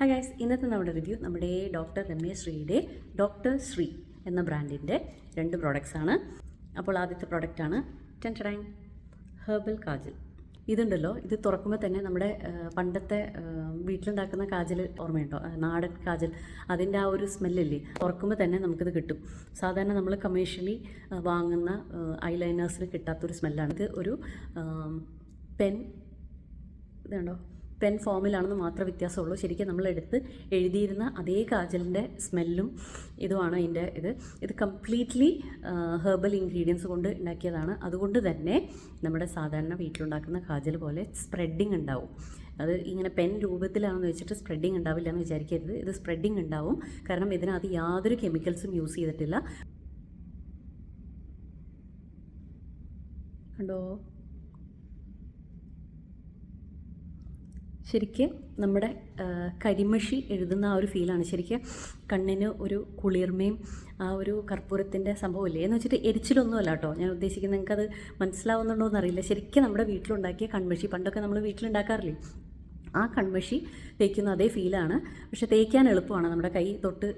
Hi guys ഇന്നത്തെ നമ്മുടെ review നമ്മുടെ ഡോക്ടർ രമേശ് ശ്രീയുടെ ഡോക്ടർ ശ്രീ എന്ന ബ്രാൻഡിന്റെ രണ്ട് പ്രോഡക്റ്റ്സ് ആണ്. അപ്പോൾ ആദ്യത്തെ പ്രോഡക്റ്റാണ് ടെന്റഡൈൻ ഹെർബൽ കാജൽ ഇതുണ്ടല്ലോ ഇത് തുറക്കുമ്പോൾ തന്നെ നമ്മുടെ പണ്ടത്തെ വീട്ടിലുണ്ടാക്കുന്ന കാജൽ ഓർമ്മയുണ്ടോ? നാടൻ കാജൽ. അതിന്റെ ആ ഒരു സ്മെല്ലില്ലേ തുറക്കുമ്പോൾ തന്നെ നമുക്കിത് കിട്ടും. സാധാരണ നമ്മൾ കമേഴ്ഷ്യലി വാങ്ങുന്ന ഐലൈനേഴ്സിന് കിട്ടാത്തൊരു സ്മെല്ലാണ് ഇത് ഒരു പെൻ ഇതുണ്ടോ? പെൻ ഫോമിലാണെന്ന് മാത്രം വ്യത്യാസമുള്ളൂ. ശരിക്കും നമ്മളെടുത്ത് എഴുതിയിരുന്ന അതേ കാജലിന്റെ സ്മെല്ലും ഇതുമാണ് അതിന്റെ ഇത്. ഇത് കംപ്ലീറ്റ്ലി ഹെർബൽ ഇൻഗ്രീഡിയൻസ് കൊണ്ട് ഉണ്ടാക്കിയതാണ്. അതുകൊണ്ട് തന്നെ നമ്മുടെ സാധാരണ വീട്ടിലുണ്ടാക്കുന്ന കാജൽ പോലെ സ്പ്രെഡിങ് ഉണ്ടാവും. അത് ഇങ്ങനെ പെൻ രൂപത്തിലാണെന്ന് വെച്ചിട്ട് സ്പ്രെഡിങ് ഉണ്ടാവില്ല എന്ന് വിചാരിക്കരുത്. ഇത് സ്പ്രെഡിങ് ഉണ്ടാവും. കാരണം ഇതിനകത്ത് യാതൊരു കെമിക്കൽസും യൂസ് ചെയ്തിട്ടില്ല. കണ്ടോ? ശരിക്കും നമ്മുടെ കരിമഷി എഴുതുന്ന ആ ഒരു ഫീലാണ്. ശരിക്കും കണ്ണിന് ഒരു കുളിർമയും ആ ഒരു കർപ്പൂരത്തിന്റെ സംഭവമില്ലേ? എന്ന് വെച്ചിട്ട് എരിച്ചിലൊന്നുമല്ല കേട്ടോ. ഞാൻ ഉദ്ദേശിക്കുന്നത് നിങ്ങൾക്കത് മനസ്സിലാവുന്നുണ്ടോ എന്നറിയില്ല. ശരിക്കും നമ്മുടെ വീട്ടിലുണ്ടാക്കിയ കൺമഷി. പണ്ടൊക്കെ നമ്മൾ വീട്ടിലുണ്ടാക്കാറില്ലേ? ആ കൺമഷി തേക്കുന്ന അതേ ഫീലാണ് പക്ഷെ തേക്കാൻ എളുപ്പമാണ്. നമ്മുടെ കൈ തൊട്ട്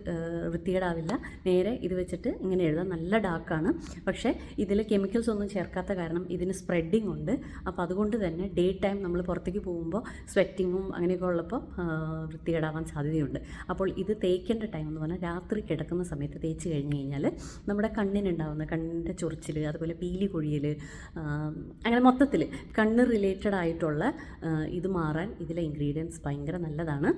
വൃത്തികേടാവില്ല. നേരെ ഇത് വെച്ചിട്ട് ഇങ്ങനെ എഴുതാം. നല്ല ഡാർക്കാണ് പക്ഷേ ഇതിൽ കെമിക്കൽസ് ഒന്നും ചേർക്കാത്ത കാരണം ഇതിന് സ്പ്രെഡിങ് ഉണ്ട്. അപ്പോൾ അതുകൊണ്ട് തന്നെ ഡേ ടൈം നമ്മൾ പുറത്തേക്ക് പോകുമ്പോൾ സ്വെറ്റിങ്ങും അങ്ങനെയൊക്കെ ഉള്ളപ്പോൾ വൃത്തികേടാവാൻ സാധ്യതയുണ്ട്. അപ്പോൾ ഇത് തേക്കേണ്ട ടൈം എന്ന് പറഞ്ഞാൽ രാത്രി കിടക്കുന്ന സമയത്ത് തേച്ച് കഴിഞ്ഞ് കഴിഞ്ഞാൽ നമ്മുടെ കണ്ണിനുണ്ടാവുന്ന കണ്ണിന്റെ ചൊറിച്ചിൽ അതുപോലെ പീലി കൊഴിയൽ അങ്ങനെ മൊത്തത്തിൽ കണ്ണ് റിലേറ്റഡ് ആയിട്ടുള്ള ഇത് മാറാൻ ഇതിലെ ഇൻഗ്രീഡിയൻസ് ഭയങ്കര നല്ലതാണ്.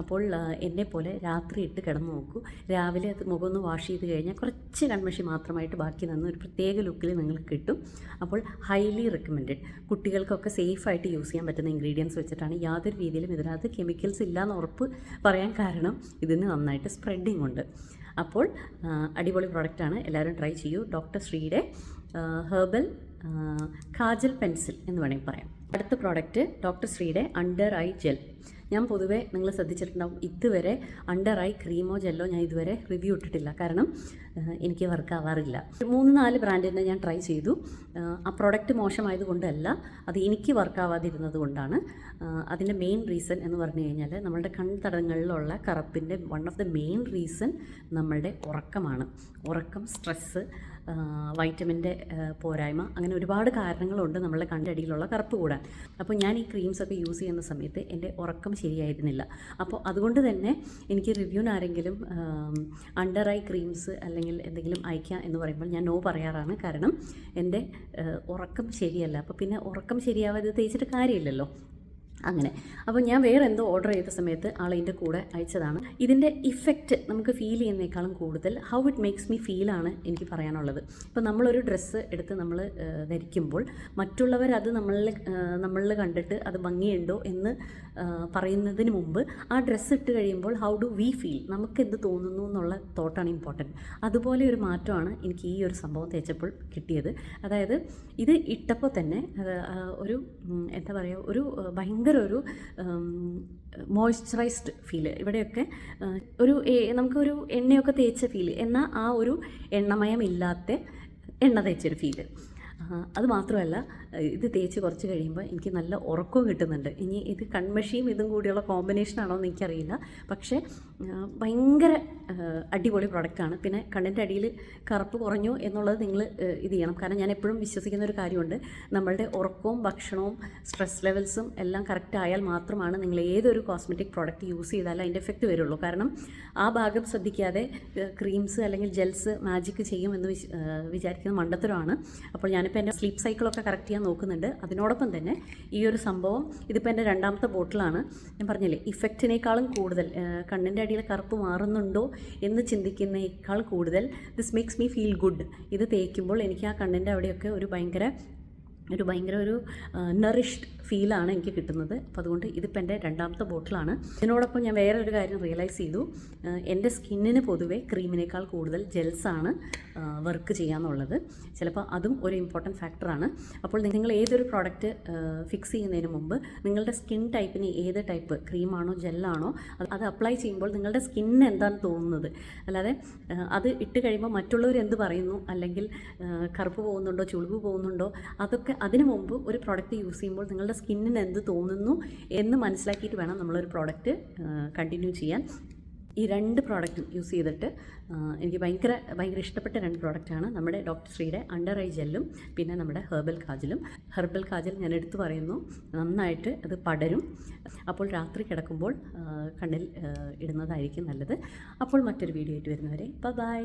അപ്പോൾ എന്നെ പോലെ രാത്രി ഇട്ട് കിടന്നു നോക്കൂ. രാവിലെ അത് മുഖം ഒന്ന് വാഷ് ചെയ്ത് കഴിഞ്ഞാൽ കുറച്ച് കൺമഷി മാത്രമായിട്ട് ബാക്കി നിന്ന് ഒരു പ്രത്യേക ലുക്കിൽ നിങ്ങൾക്ക് കിട്ടും. അപ്പോൾ ഹൈലി റെക്കമെൻഡഡ് കുട്ടികൾക്കൊക്കെ സേഫായിട്ട് യൂസ് ചെയ്യാൻ പറ്റുന്ന ഇൻഗ്രീഡിയൻസ് വെച്ചിട്ടാണ് യാതൊരു രീതിയിലും ഇതിനകത്ത് കെമിക്കൽസ് ഇല്ലയെന്ന് ഉറപ്പ് പറയാൻ കാരണം ഇതിന് നന്നായിട്ട് സ്പ്രെഡിങ് ഉണ്ട്. അപ്പോൾ അടിപൊളി പ്രോഡക്റ്റാണ് എല്ലാവരും ട്രൈ ചെയ്യൂ. ഡോക്ടർ ശ്രീയുടെ ഹെർബൽ കാജൽ പെൻസിൽ എന്ന് വേണമെങ്കിൽ പറയാം. അടുത്ത പ്രോഡക്റ്റ് ഡോക്ടർ ശ്രീയുടെ അണ്ടർ ഐ ജെൽ ഞാൻ പൊതുവേ നിങ്ങൾ ശ്രദ്ധിച്ചിട്ടുണ്ടാവും ഇതുവരെ അണ്ടർ ഐ ക്രീമോ ജെല്ലോ ഞാൻ ഇതുവരെ റിവ്യൂ ഇട്ടിട്ടില്ല. കാരണം എനിക്ക് വർക്ക് ആവാറില്ല. മൂന്ന് നാല് ബ്രാൻഡിന്റെ ഞാൻ ട്രൈ ചെയ്തു. ആ, പ്രോഡക്റ്റ് പ്രോഡക്റ്റ് മോശമായതുകൊണ്ടല്ല അത് എനിക്ക് വർക്ക് ആവാതിരുന്നത് കൊണ്ടാണ്. അതിന്റെ മെയിൻ റീസൺ എന്ന് പറഞ്ഞു കഴിഞ്ഞാൽ നമ്മളുടെ കൺതടങ്ങളിലുള്ള കറുപ്പിന്റെ one of the main reason നമ്മളുടെ ഉറക്കമാണ്. ഉറക്കം സ്ട്രെസ്സ് വൈറ്റമിന്റെ പോരായ്മ അങ്ങനെ ഒരുപാട് കാരണങ്ങളുണ്ട് നമ്മളുടെ കണ്ടടിയിലുള്ള കറുപ്പ് കൂടാൻ. അപ്പോൾ ഞാൻ ഈ ക്രീംസൊക്കെ യൂസ് ചെയ്യുന്ന സമയത്ത് എന്റെ ഉറക്കം ശരിയായിരുന്നില്ല. അപ്പോൾ അതുകൊണ്ട് തന്നെ എനിക്ക് റിവ്യൂവിന് ആരെങ്കിലും അണ്ടർ ഐ ക്രീംസ് അല്ലെങ്കിൽ എന്തെങ്കിലും അയക്കാം എന്ന് പറയുമ്പോൾ ഞാൻ നോ പറയാറാണ്. കാരണം എന്റെ ഉറക്കം ശരിയല്ല. അപ്പോൾ പിന്നെ ഉറക്കം ശരിയാവാതെ തേച്ചിട്ട് കാര്യമില്ലല്ലോ. അങ്ങനെ. അപ്പോൾ ഞാൻ വേറെ എന്തോ ഓർഡർ ചെയ്ത സമയത്ത് ആൾ ഇതിന്റെ കൂടെ അയച്ചതാണ്. ഇതിന്റെ ഇഫക്റ്റ് നമുക്ക് ഫീൽ ചെയ്യുന്നേക്കാളും കൂടുതൽ how it makes me feel ആണ് എനിക്ക് പറയാനുള്ളത്. ഇപ്പോൾ നമ്മളൊരു ഡ്രസ്സ് എടുത്ത് നമ്മൾ ധരിക്കുമ്പോൾ മറ്റുള്ളവർ അത് നമ്മളിൽ നമ്മളിൽ കണ്ടിട്ട് അത് ഭംഗിയുണ്ടോ എന്ന് പറയുന്നതിന് മുമ്പ് ആ ഡ്രസ്സ് ഇട്ട് കഴിയുമ്പോൾ ഹൗ ഡു വി ഫീൽ നമുക്ക് എന്ത് തോന്നുന്നു എന്നുള്ള തോട്ടാണ് ഇമ്പോർട്ടന്റ് അതുപോലെ ഒരു മാറ്റമാണ് എനിക്ക് ഈ ഒരു സംഭവം തേച്ചപ്പോൾ കിട്ടിയത്. അതായത് ഇത് ഇട്ടപ്പോൾ തന്നെ ഒരു എന്താ പറയുക ഒരു ആ, ഭയങ്കര ഒരു മോയ്സ്ചറൈസ്ഡ് ഫീൽ ഇവിടെയൊക്കെ ഒരു നമുക്കൊരു എണ്ണയൊക്കെ തേച്ച ഫീൽ എന്നാൽ ആ ഒരു എണ്ണമയം ഇല്ലാത്ത എണ്ണ തേച്ചൊരു ഫീൽ അത് മാത്രമല്ല ഇത് തേച്ച് കുറച്ച് കഴിയുമ്പോൾ എനിക്ക് നല്ല ഉറക്കവും കിട്ടുന്നുണ്ട്. ഇനി ഇത് കൺമഷിയും ഇതും കൂടിയുള്ള കോമ്പിനേഷനാണോ എന്ന് എനിക്കറിയില്ല. പക്ഷേ ഭയങ്കര അടിപൊളി പ്രൊഡക്റ്റാണ് പിന്നെ കണ്ണിന്റെ അടിയിൽ കറുപ്പ് കുറഞ്ഞു എന്നുള്ളത് നിങ്ങൾ ഇത് ചെയ്യണം. കാരണം ഞാൻ എപ്പോഴും വിശ്വസിക്കുന്ന ഒരു കാര്യമുണ്ട്. നമ്മളുടെ ഉറക്കവും ഭക്ഷണവും സ്ട്രെസ് ലെവൽസും എല്ലാം കറക്റ്റ് ആയാൽ മാത്രമാണ് നിങ്ങൾ ഏതൊരു കോസ്മെറ്റിക് പ്രോഡക്റ്റ് യൂസ് ചെയ്താലും അതിന്റെ എഫക്റ്റ് വരുള്ളൂ. കാരണം ആ ഭാഗം ശ്രദ്ധിക്കാതെ ക്രീംസ് അല്ലെങ്കിൽ ജെൽസ് മാജിക് ചെയ്യും എന്ന് വിചാരിക്കുന്ന മണ്ടത്തരമാണ്. അപ്പോൾ ഞാനിപ്പോൾ എന്റെ സ്ലീപ്പ് സൈക്കിളൊക്കെ കറക്റ്റ് ചെയ്യാൻ നോക്കുന്നുണ്ട്. അതിനോടൊപ്പം തന്നെ ഈ ഒരു സംഭവം ഇതിപ്പോൾ എന്റെ രണ്ടാമത്തെ ബോട്ടിലാണ്. ഞാൻ പറഞ്ഞില്ലേ ഇഫക്റ്റിനേക്കാളും കൂടുതൽ കണ്ണിന്റെ അടിയിൽ കറുപ്പ് മാറുന്നുണ്ടോ എന്ന് ചിന്തിക്കുന്നേക്കാൾ കൂടുതൽ this makes me feel good ഇത് തേക്കുമ്പോൾ എനിക്ക് ആ കണ്ണിന്റെ അവിടെയൊക്കെ ഒരു ഭയങ്കര ഒരു ഭയങ്കര ഒരു നറിഷ്ഡ് ഫീലാണ് എനിക്ക് കിട്ടുന്നത്. അപ്പോൾ അതുകൊണ്ട് ഇതിപ്പോൾ എന്റെ രണ്ടാമത്തെ ബോട്ടിലാണ് ഇതിനോടൊപ്പം ഞാൻ വേറെ ഒരു കാര്യം റിയലൈസ് ചെയ്തു. എന്റെ സ്കിന്നിന് പൊതുവെ ക്രീമിനേക്കാൾ കൂടുതൽ ജെൽസാണ് വർക്ക് ചെയ്യാന്നുള്ളത്. ചിലപ്പോൾ അതും ഒരു ഇമ്പോർട്ടന്റ് ഫാക്ടറാണ് അപ്പോൾ നിങ്ങൾ ഏതൊരു പ്രോഡക്റ്റ് ഫിക്സ് ചെയ്യുന്നതിന് മുമ്പ് നിങ്ങളുടെ സ്കിൻ ടൈപ്പിന് ഏത് ടൈപ്പ് ക്രീമാണോ ജെല്ലാണോ അത് അപ്ലൈ ചെയ്യുമ്പോൾ നിങ്ങളുടെ സ്കിന്നിന് എന്താണ് തോന്നുന്നത്. അല്ലാതെ അത് ഇട്ട് കഴിയുമ്പോൾ മറ്റുള്ളവർ എന്ത് പറയുന്നു? അല്ലെങ്കിൽ കറുപ്പ് പോകുന്നുണ്ടോ ചുളിവ് പോകുന്നുണ്ടോ? അതൊക്കെ അതിനു മുമ്പ് ഒരു പ്രോഡക്റ്റ് യൂസ് ചെയ്യുമ്പോൾ നിങ്ങളുടെ സ്കിന്നിന് എന്ത് തോന്നുന്നു എന്ന് മനസ്സിലാക്കിയിട്ട് വേണം നമ്മളൊരു പ്രോഡക്റ്റ് കണ്ടിന്യൂ ചെയ്യാൻ. ഈ രണ്ട് പ്രോഡക്റ്റും യൂസ് ചെയ്തിട്ട് എനിക്ക് ഭയങ്കര ഭയങ്കര ഇഷ്ടപ്പെട്ട രണ്ട് പ്രോഡക്റ്റാണ് നമ്മുടെ ഡോക്ടർ ശ്രീയുടെ അണ്ടർ ഐ ജെല്ലും പിന്നെ നമ്മുടെ ഹെർബൽ കാജലും. ഹെർബൽ കാജൽ ഞാൻ എടുത്തു പറയുന്നു നന്നായിട്ട് അത് പടരും. അപ്പോൾ രാത്രി കിടക്കുമ്പോൾ കണ്ണിൽ ഇടുന്നതായിരിക്കും നല്ലത്. അപ്പോൾ മറ്റൊരു വീഡിയോ ആയിട്ട് വരുന്നവരെ ബൈ